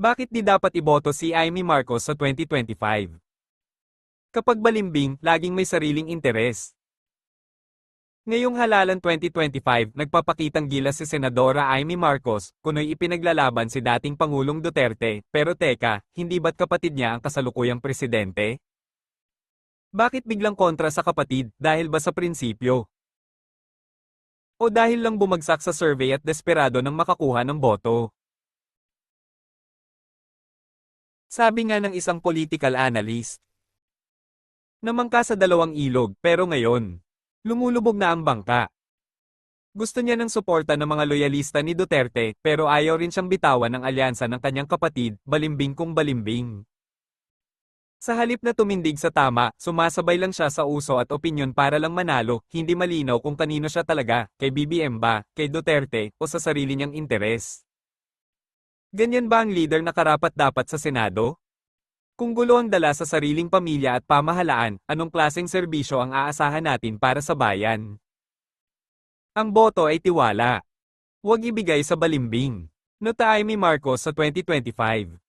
Bakit di dapat iboto si Amy Marcos sa 2025? Kapag balimbing, laging may sariling interes. Ngayong halalan 2025, nagpapakitang gilas si Senadora Amy Marcos, kuno'y ipinaglalaban si dating Pangulong Duterte, pero teka, hindi ba't kapatid niya ang kasalukuyang presidente? Bakit biglang kontra sa kapatid, dahil ba sa prinsipyo? O dahil lang bumagsak sa survey at desperado ng makakuha ng boto? Sabi nga ng isang political analyst, Namangka sa dalawang ilog, pero ngayon, lumulubog na ang bangka. Gusto niya ng suporta ng mga loyalista ni Duterte, pero ayaw rin siyang bitawan ng alyansa ng kanyang kapatid, balimbing kung balimbing. Sa halip na tumindig sa tama, sumasabay lang siya sa uso at opinyon para lang manalo, hindi malinaw kung kanino siya talaga, kay BBM ba, kay Duterte, o sa sarili niyang interes. Ganyan ba ang leader na karapat dapat sa Senado? Kung gulo ang dala sa sariling pamilya at pamahalaan, anong klaseng serbisyo ang aasahan natin para sa bayan? Ang boto ay tiwala. Huwag ibigay sa balimbing. Nota Amy Marcos sa 2025.